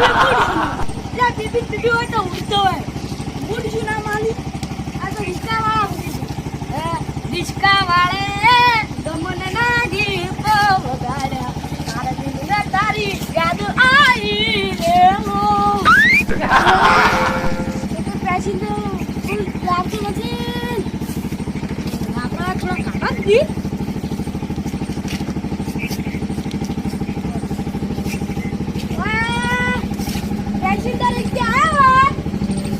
લે, BB BB હોય તો ઉડતો હોય. ઉડ શું ના માલી આ તો રિસ્કા વાળા રિસ્કા વાળે ગમન ના ગીત વગાડ્યા. તારા દિલને તારી યાદ આવી રે હો એ તો પેસેન્જર ફૂલ લાગતું નથી. આપણા થોડા કાકા જ ગીત વાહ! પેસેન્જર એક ત્યાં આવ્યો.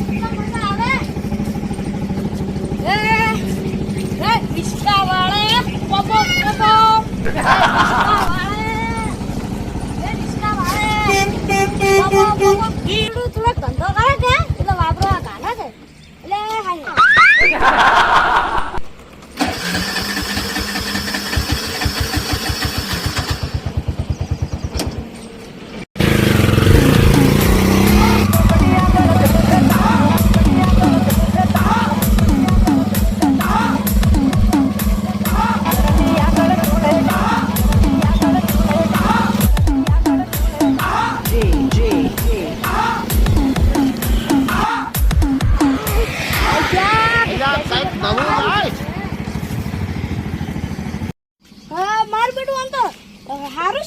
કેટલા મજા આવે. એ, એ, રિક્ષાવાળા, પોપો, પોપો. એ, રિક્ષાવાળા. એ, રિક્ષાવાળા. પોપો, પોપો. ઈડું થોડો ધંધો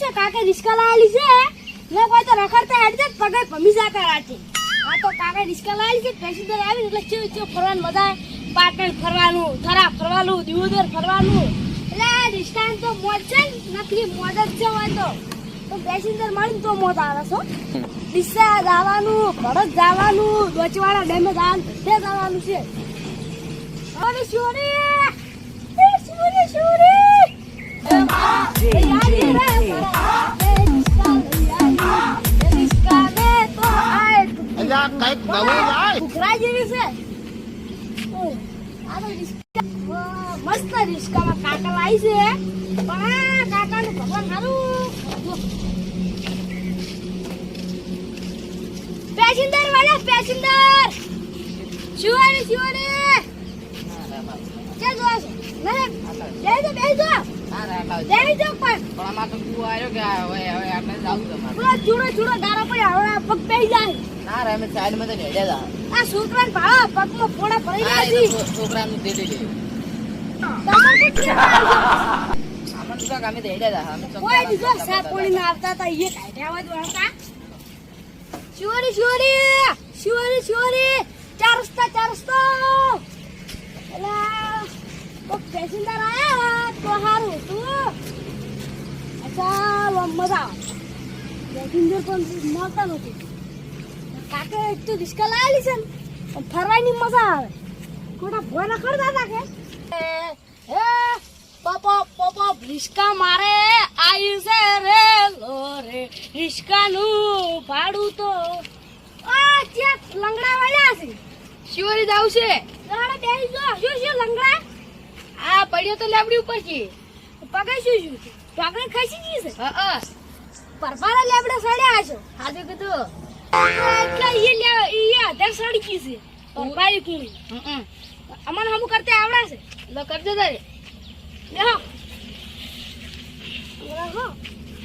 છે કાકે રિસ્કા લાયેલી છે ને કોઈ તો રખડતા હેડ છે પગે ભમી જાતા રાતે આ તો કાકે રિસ્કા લાયેલી છે પેસેન્જર આવી એટલે ચેવું ચેવું ફરવાનું મજા પાટણ ફરવાનું થરા ફરવાનું દિવોદર ફરવાનું. એટલે આ રિસ્કા તો મોજ છે નકલી મોજ જ છે હોય તો. તો પેસેન્જર મળીને તો મોજ આવે છો ડિસ્સા જવાનું ભરત જવાનું દોચવાળા ડેમે જવાનું તે જવાનું છે. હવે શોરી શોરી શોરી અલ્યા છે. પણ ભગવાન સારું પેસેન્જર વાળા પેસેન્જર. શિવાની શિવાની કે જો છો. મને બેસી બેસી બેસી પણ. પણ આમાં તો તું આવ્યો કે હવે હવે આપણે જાવું તમારે પૂરો ચૂડો ચૂડો ગારો પડ્યો હવે પગ બેસી જાય. ના રે અમે તો હતા આ છોકરાને ભાળો પગમાં ફોડા પડી ના, છો- છોકરાનું દે દે મજા પેસેન્જર પણ મળતા નથી કાકે એક તો રિસ્કા લાવેલી છે ને ફરવાની મજા આવે ખોટા ભોના કરતા હતા કે એ હે પપો પપો રિસ્કા મારે આયુ છે રે લો રે રિસ્કાનું ભાડું તો. આ ચેક લંગડા વાળ્યા છે. શિવરી જાવું છે? લંગડા બેસી જો શું શું લંગડા? આ પડ્યો તો લેબડી ઉપર છે પગે શું શું? છે પગે ખસી ગઈ છે? હા હા. પરપારા લેબડા સડ્યા છો હાજુ કીધું. એટલે એ લે એ અધર સડી ગઈ છે. કુણી. હમ. અમને હમું કરતે આવડાશે છે. લો કરજો તારે. લેહો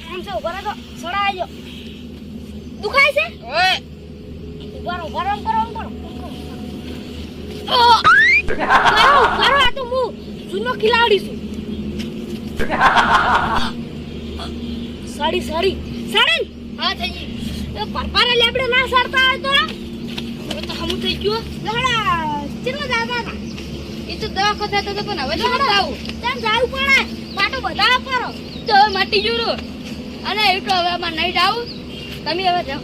આમ છે ઊભા રાખો સડા આવજો દુખાય છે? ઓય. ઊભા રહો ગરમ ગરમ કરો કરો આ તો હું જૂનો ખિલાડી છું. સડી સડી. સડી. હા થઈ ગઈ. પરપારે લેબડે ના સરતા હોય તો? હવે તો હમું થઈ ગયું લહડા ચિલો દાદા એ તો દવા થતા તો પણ હવે લહડા આવું તેમ જાવું પડે. પાટો બધા કરો તો હવે માટી ગયું અને એ તો હવે આમાં નહીં જાવું. તમે હવે જાઓ.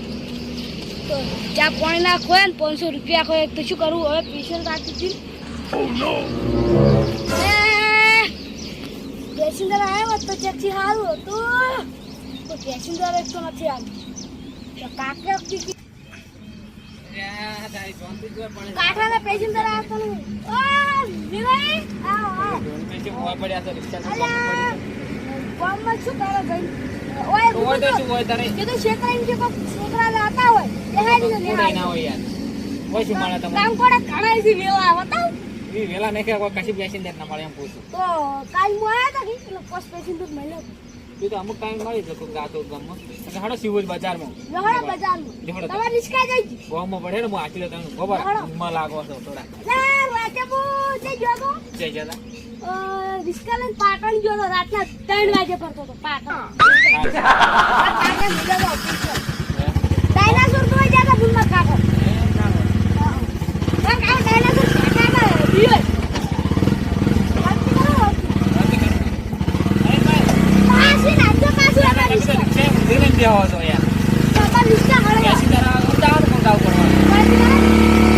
તો જ્યાં પાણી ના ખોય ને પાંચસો રૂપિયા ખોય તો શું કરવું? હવે પીશન રાખી હતી. પેસેન્જર આવ્યો તો ચેકથી સારું હતું. તો પેસેન્જર એક તો નથી આવ્યું. કાકે કાઠાના પેસેન્જર આવતો ઓ વિનય આવો આવો. અલ્યા ગામમાં શું કરો ભાઈ? ઓય હોય તો શું હોય તારે? કે તો કોક છોકરા જાતા હોય એ હાડી ને હોય યાર. હોય શું મળે કામ કોડે વેલા બતાવ કે કોઈ કશી બેસીને ના મળે એમ પૂછું. તો કાલ હું આયા હતા કે? પોસ્ટ તો મળ્યો. તું તો અમુક ટાઈમ મળી શકો ગાતો ગામમાં. અને હાડો શિવજ બજારમાં. લહડો બજારમાં. લહડો. તમારે રિસ્કા જઈ ગામમાં પડે ને હું આચી લે તમે ખબર. ઊંઘમાં લાગો છો થોડા. લા રાતે બહુ જે ગયો તો જય જતા રિસ્કા લઈને પાટણ ગયો તો રાતના ત્રણ વાગે પડતો હતો પાટણ. કાકા નીકળ્યો તો ઓફિસ. ડાયનાસોર તો જ્યાં ભૂલમાં કાકો ના. કાકા કાકા ડાયનાસોર કાકા બીયો વાંચી કરો, વાંચી. નથી કરતા. અરે ભાઈ, પાછી નાખજો, પાછી ના, ના, અમારી તમે તો રિસ્કા. રિક્ષાએ ઊભી રહીને બેહો છો યાર. અમારી રિસ્કા હળવા. બેસી તારા અમદાવાદ મંગાવવું પડવાનું. પાછી કરો. ત્યાં હા, હા, ત્યાં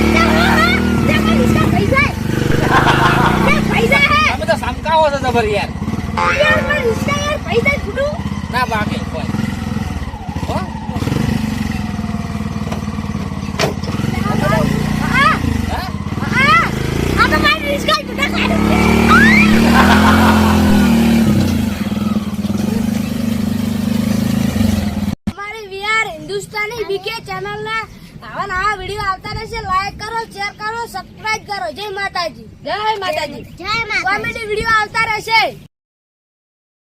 અમારી રિસ્કા પૈસા હે. ત્યાં પૈસા હે. તમે તો સમકાવો છો તો યાર યાર, મારી રિસ્કા યાર પૈસા છૂટું. ના બાકી કોઈ હો? હા, હા? હા. આ તો મારી રિસ્કા છૂટા કાઢી. અમારી વીઆર હિન્દુસ્તાની બીકે ચેનલના આવા નવા વીડિયો આવતા રહેશે. લાઈક કરો શેર કરો સબસ્ક્રાઇબ કરો. જય માતાજી. જય માતાજી. કોમેડી વીડિયો આવતા રહેશે.